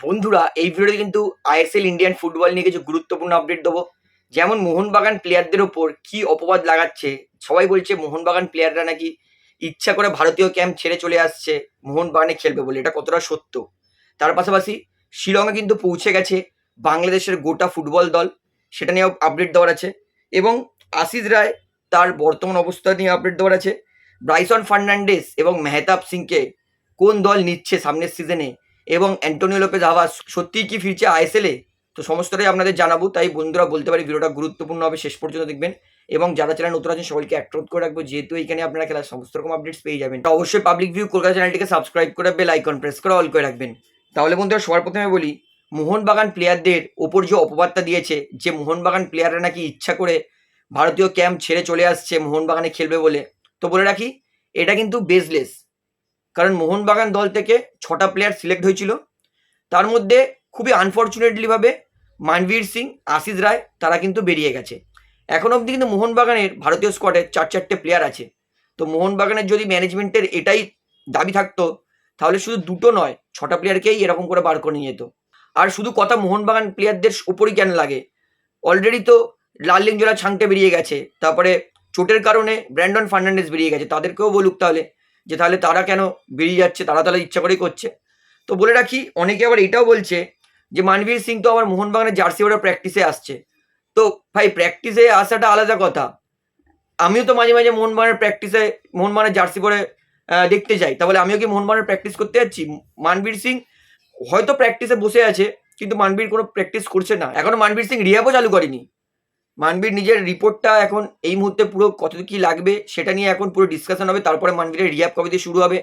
বন্ধুরা, এই ভিডিওতে কিন্তু আইএসএল ইন্ডিয়ান ফুটবল নিয়ে কিছু গুরুত্বপূর্ণ আপডেট দেবো। যেমন মোহনবাগান প্লেয়ারদের ওপর কি অপবাদ লাগাচ্ছে, সবাই বলছে মোহনবাগান প্লেয়াররা নাকি ইচ্ছা করে ভারতীয় ক্যাম্প ছেড়ে চলে আসছে, মোহনবাগানে খেলবে বলে। এটা কতটা সত্য? তার পাশাপাশি শিলংয়ে কিন্তু পৌঁছে গেছে বাংলাদেশের গোটা ফুটবল দল। সেটা নিয়েও আপডেট দেওয়ার আছে। এবং আশিস রায় তার বর্তমান অবস্থা নিয়ে আপডেট দেওয়ার আছে। ব্রাইসন ফার্নান্ডেস এবং মেহতাব সিংকে কোন দল নিচ্ছে সামনের সিজনে এবং অ্যান্টোনিও লোপেজ আভাস সত্যিই কি ফিরছে আইএসএলে তো সমস্তটাই আপনাদের জানাব, তাই বন্ধুরা বলতে পারি ভিডিওটা গুরুত্বপূর্ণ হবে, শেষ পর্যন্ত দেখবেন। এবং যারা চ্যানেল নতুন আছেন, সবাইকে অ্যাট্রোড করে রাখব, যেহেতু এখানে আপনারা খেলার সমস্ত রকম আপডেটস পেয়ে যাবেন। অবশ্যই পাবলিক ভিউ কলকাতা চ্যানেলটিকে সাবস্ক্রাইব করে বেল আইকন প্রেস করে অল করে রাখবেন। তাহলে বন্ধুরা সবার প্রথমে বলি, মোহনবাগান প্লেয়ারদের ওপর যে অপবাদটা দিয়েছে, যে মোহনবাগান প্লেয়াররা নাকি ইচ্ছা করে ভারতীয় ক্যাম্প ছেড়ে চলে আসছে, মোহনবাগানে খেলবে বলে। তো বলে রাখি, এটা কিন্তু বেসলেস কারণ মোহনবাগান দল থেকে ছটা প্লেয়ার সিলেক্ট হয়েছিল। তার মধ্যে খুবই আনফর্চুনেটলিভাবে মানবীর সিং, আশিস রায়, তারা কিন্তু বেরিয়ে গেছে। এখন অবধি কিন্তু মোহনবাগানের ভারতীয় স্কোয়াডে চার চারটে প্লেয়ার আছে। তো মোহনবাগানের যদি ম্যানেজমেন্টের এটাই দাবি থাকতো, তাহলে শুধু দুটো নয়, ছটা প্লেয়ারকেই এরকম করে বার করে নিয়ে যেত। আর শুধু কথা মোহনবাগান প্লেয়ারদের ওপরই কেন লাগে? অলরেডি তো লাল লাললিংজোলা ছাংটে বেরিয়ে গেছে, তারপরে চোটের কারণে ব্র্যান্ডন ফার্নান্ডেস বেরিয়ে গেছে, তাদেরকেও বলুক তাহলে। যে তাহলে তারা কেন বেরিয়ে যাচ্ছে? তারা তাহলে ইচ্ছা করেই করছে। তো বলে রাখি, অনেকে আবার এটাও বলছে যে, মানবীর সিং তো আবার মোহনবাগানের জার্সি ওরা প্র্যাকটিসে আসছে। তো ভাই প্র্যাকটিসে আসাটা আলাদা কথা। আমিও তো মাঝে মাঝে মোহনবাগানের প্র্যাকটিসে মোহনবাগানের জার্সি পরে দেখতে যাই। তাহলে আমিও কি মোহনবাগানের প্র্যাকটিস করতে যাচ্ছি? মানবীর সিং হয়তো প্র্যাকটিসে বসে আছে, কিন্তু মানবীর কোনো প্র্যাকটিস করছে না। এখনও মানবীর সিং রিহাবও চালু করেনি। মানবীর নিজের রিপোর্টটা এখন এই মুহূর্তে পুরো কত কি লাগবে সেটা নিয়ে এখন পুরো ডিসকাশন হবে। তারপরে মানবীরের রিহাব কবে দিয়ে শুরু হবে,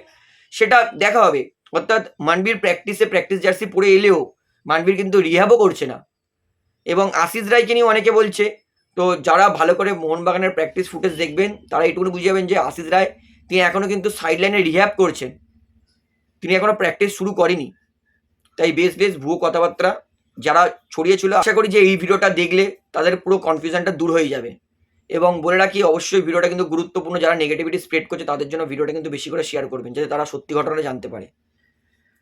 সেটা দেখা হবে। অর্থাৎ মানবীর প্র্যাকটিসে প্র্যাকটিস জার্সি পরে এলেও মানবীর কিন্তু রিহাবও করছে না। এবং আশিস রায়কে নিয়ে অনেকে বলছে, তো যারা ভালো করে মোহনবাগানের প্র্যাকটিস ফুটেজ দেখবেন, তারা এইটুকুনি বুঝে যাবেন যে আশিস রায় তিনি এখনও কিন্তু সাইড লাইনে রিহ্যাব করছেন। তিনি এখনও প্র্যাকটিস শুরু করেনি। তাই বেশ বেশ ভুয়ো কথাবার্তা। যারা ছড়িয়েছিল আশা করি যে এই ভিডিওটা দেখলে তাদের পুরো কনফিউশনটা দূর হয়ে যাবে। এবং বলে রাখি, অবশ্যই ভিডিওটা কিন্তু গুরুত্বপূর্ণ, যারা নেগেটিভিটি স্প্রেড করছে তাদের জন্য ভিডিওটা কিন্তু বেশি করে শেয়ার করবেন, যাতে তারা সত্যি ঘটনাটা জানতে পারে।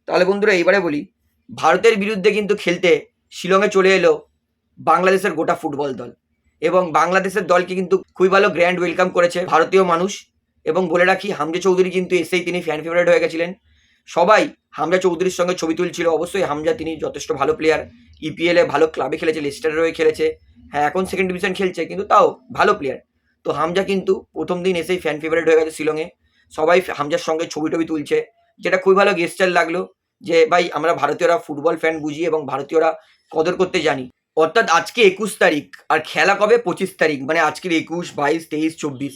তাহলে বন্ধুরা, এইবারে বলি, ভারতের বিরুদ্ধে কিন্তু খেলতে শিলংয়ে চলে এলো বাংলাদেশের গোটা ফুটবল দল। এবং বাংলাদেশের দলকে কিন্তু খুবই ভালো গ্র্যান্ড ওয়েলকাম করেছে ভারতীয় মানুষ। এবং বলে রাখি, হামজা চৌধুরী কিন্তু এসেই তিনি ফ্যান ফেভারিট হয়ে গেছিলেন। সবাই হামজা চৌধুরীর সঙ্গে ছবি তুলছিল। অবশ্যই হামজা তিনি যথেষ্ট ভালো প্লেয়ার ইপিএলে ভালো ক্লাবে খেলেছে লেস্টারের হয়ে খেলেছে। হ্যাঁ এখন সেকেন্ড ডিভিশন খেলছে, কিন্তু তাও ভালো প্লেয়ার তো হামজা কিন্তু প্রথম দিন এসেই ফ্যান ফেভারিট হয়ে গেছে শিলংয়ে। সবাই হামজার সঙ্গে ছবি টবি তুলছে, যেটা খুবই ভালো গেস্টার লাগল যে, ভাই, আমরা ভারতীয়রা ফুটবল ফ্যান বুঝি এবং ভারতীয়রা কদর করতে জানি। অর্থাৎ আজকে একুশ তারিখ, আর খেলা কবে? পঁচিশ তারিখ মানে আজকের একুশ, বাইশ, তেইশ, চব্বিশ।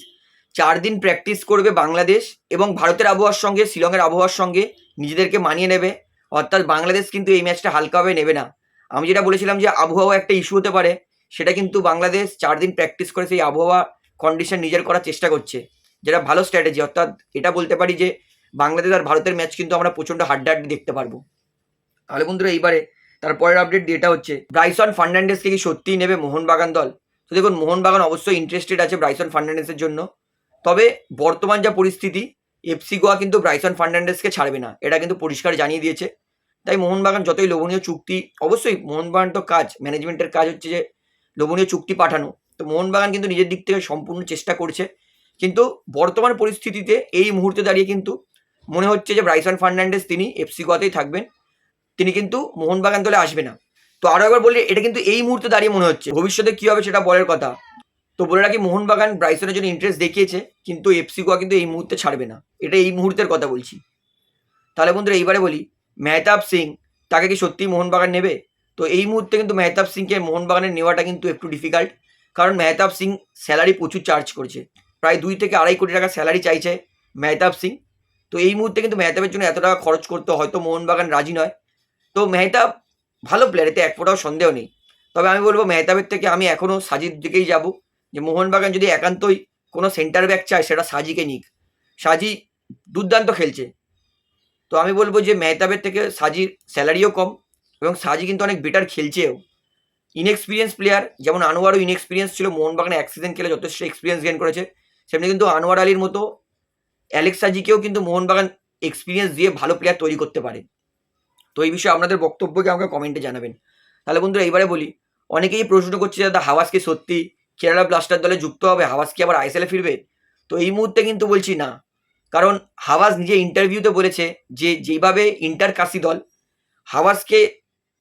চার দিন প্র্যাকটিস করবে বাংলাদেশ এবং ভারতের আবহাওয়ার সঙ্গে, শিলংয়ের আবহাওয়ার সঙ্গে নিজেদেরকে মানিয়ে নেবে। অর্থাৎ বাংলাদেশ কিন্তু এই ম্যাচটা হালকাভাবে নেবে না। আমি যেটা বলেছিলাম যে আবহাওয়া একটা ইস্যু হতে পারে, সেটা কিন্তু বাংলাদেশ চার দিন প্র্যাকটিস করে সেই আবহাওয়া কন্ডিশন নিজের করার চেষ্টা করছে। যেটা ভালো স্ট্র্যাটেজি অর্থাৎ এটা বলতে পারি যে বাংলাদেশ আর ভারতের ম্যাচ কিন্তু আমরা প্রচণ্ড হাড্ডাহাড্ডি দেখতে পারব। তাহলে বন্ধুরা এইবারে তারপরের আপডেট যেটা হচ্ছে, ব্রাইসন ফার্নান্ডেসকে কি সত্যিই নেবে মোহনবাগান দল? তো দেখুন, মোহনবাগান অবশ্যই ইন্টারেস্টেড আছে ব্রাইসন ফার্নান্ডেসের জন্য। তবে বর্তমান যা পরিস্থিতি এফসি গোয়া কিন্তু ব্রাইসন ফার্নান্ডেসকে ছাড়বে না। এটা কিন্তু পরিষ্কার জানিয়ে দিয়েছে। তাই মোহনবাগান যতই লোভনীয় চুক্তি, অবশ্যই মোহনবাগান তো কাজ ম্যানেজমেন্টের কাজ হচ্ছে যে লোভনীয় চুক্তি পাঠানো। তো মোহনবাগান কিন্তু নিজের দিক থেকে সম্পূর্ণ চেষ্টা করছে। কিন্তু বর্তমান পরিস্থিতিতে এই মুহূর্তে দাঁড়িয়ে কিন্তু মনে হচ্ছে যে ব্রাইসন ফার্নান্ডেস তিনি এফসি গোয়াতেই থাকবেন। তিনি কিন্তু মোহনবাগান দলে আসবে না। তো আরও একবার বলি, এটা কিন্তু এই মুহূর্তে দাঁড়িয়ে মনে হচ্ছে। ভবিষ্যতে কী হবে সেটা বলার কথা। তো বলে রাখি, মোহনবাগান ব্রাইসনের জন্য ইন্টারেস্ট দেখিয়েছে, কিন্তু এফসি গোয়া কিন্তু এই মুহূর্তে ছাড়বে না। এটা এই মুহূর্তের কথা বলছি। তাহলে বন্ধুরা, এইবারে বলি, মেহতাব সিং তাকে কি সত্যিই মোহনবাগান নেবে? তো এই মুহূর্তে কিন্তু মেহতাব সিংকে মোহনবাগানের নেওয়াটা কিন্তু একটু ডিফিকাল্ট কারণ মেহতাব সিং স্যালারি প্রচুর চার্জ করছে। প্রায় দুই থেকে আড়াই কোটি টাকা স্যালারি চাইছে মেহতাব সিং। তো এই মুহূর্তে কিন্তু মেহতাবের জন্য এত টাকা খরচ করতে হয়তো মোহনবাগান রাজি নয়। তো মেহতাব ভালো প্লেয়ার এতে এক ফোটাও সন্দেহ নেই। তবে আমি বলব, মেহতাবের থেকে আমি এখনও সাজির দিকেই যাব। যে মোহনবাগান যদি একান্তই কোনো সেন্টার ব্যাক চায়, সেটা সাজিকে নিক। সাজি দুর্দান্ত খেলছে। তো আমি বলব যে মেহতাবের থেকে সাজির স্যালারিও কম এবং সাজি কিন্তু অনেক বেটার খেলছেও। ইনএক্সপিরিয়েন্স প্লেয়ার যেমন আনোয়ারও ইনএক্সপিরিয়েন্স ছিল, মোহনবাগানে সিজন খেলে যথেষ্ট এক্সপিরিয়েন্স গেন করেছে। সেমনি কিন্তু আনোয়ার আলীর মতো অ্যালেক্স সাজিকেও কিন্তু মোহনবাগান এক্সপিরিয়েন্স দিয়ে ভালো প্লেয়ার তৈরি করতে পারে। তো এই বিষয়ে আপনাদের বক্তব্যকে আমাকে কমেন্টে জানাবেন। তাহলে বন্ধুরা, এইবারে বলি, অনেকেই প্রশ্ন করছে দাদা, হাওয়াস কি সত্যি? কেরালা ব্লাস্টার দলে যুক্ত হবে হাওয়াস কি আবার আইএসএলে ফিরবে? তো এই মুহূর্তে কিন্তু বলছি না। কারণ হাওয়াস নিজে ইন্টারভিউতে বলেছে যে যেইভাবে ইন্টার কাশি দল হাওয়াসকে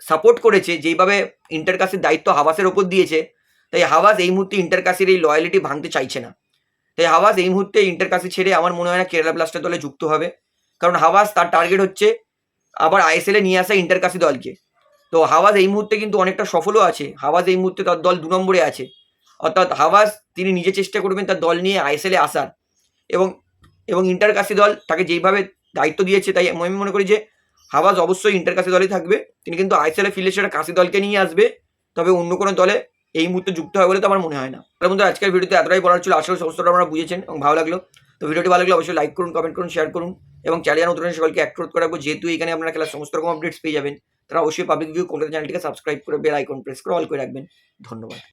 সাপোর্ট করেছে, যেইভাবে ইন্টার কাশির দায়িত্ব হাওয়াসের ওপর দিয়েছে, তাই হাওয়াজ এই মুহূর্তে ইন্টার কাশির এই লয়ালিটি ভাঙতে চাইছে না। তাই হাওয়াজ এই মুহূর্তে ইন্টার কাশি ছেড়ে আমার মনে হয় না কেরালা ব্লাস্টার দলে যুক্ত হবে। কারণ হাওয়াস তার টার্গেট হচ্ছে আবার আইএসএলে নিয়ে আসা ইন্টার কাশি দলকে। তো হাওয়াজ এই মুহূর্তে কিন্তু অনেকটা সফলও আছে। হাওয়াজ এই মুহূর্তে তার দল দু নম্বরে আছে। অর্থাৎ হাওয়াজ তিনি নিজে চেষ্টা করবেন তার দল নিয়ে আইএসএলে আসার। এবং এবং ইন্টার কাশি দল তাকে যেইভাবে দায়িত্ব দিয়েছে তাই আমি মনে করি যে হাওয়াজ অবশ্যই ইন্টার কাশি দলেই থাকবে। তিনি কিন্তু আইএসএলে ফিরলে সেটা কাশি দলকে নিয়ে আসবে। তবে অন্য কোনো দলে এই মুহূর্তে যুক্ত হবে বলে তো আমার মনে হয় না। তার মধ্যে আজকের ভিডিওতে এতটাই বলার ছিল। আসলে সমস্তটা আপনারা বুঝেছেন এবং ভালো লাগল। তো ভিডিওটি ভালো লাগলে অবশ্যই লাইক করুন কমেন্ট করুন শেয়ার করুন এবং চ্যানেল নতুন সকলকে অ্যাক্ট করে রাখব। যেহেতু এখানে আপনারা খেলার সমস্ত রকম আপডেটস পেয়ে যাবেন, তারা অবশ্যই পাবলিক ভিউ কলকাতা চ্যানেলটিকে সাবস্ক্রাইব করে বেল আইকন প্রেস করে অল করে রাখবেন। ধন্যবাদ।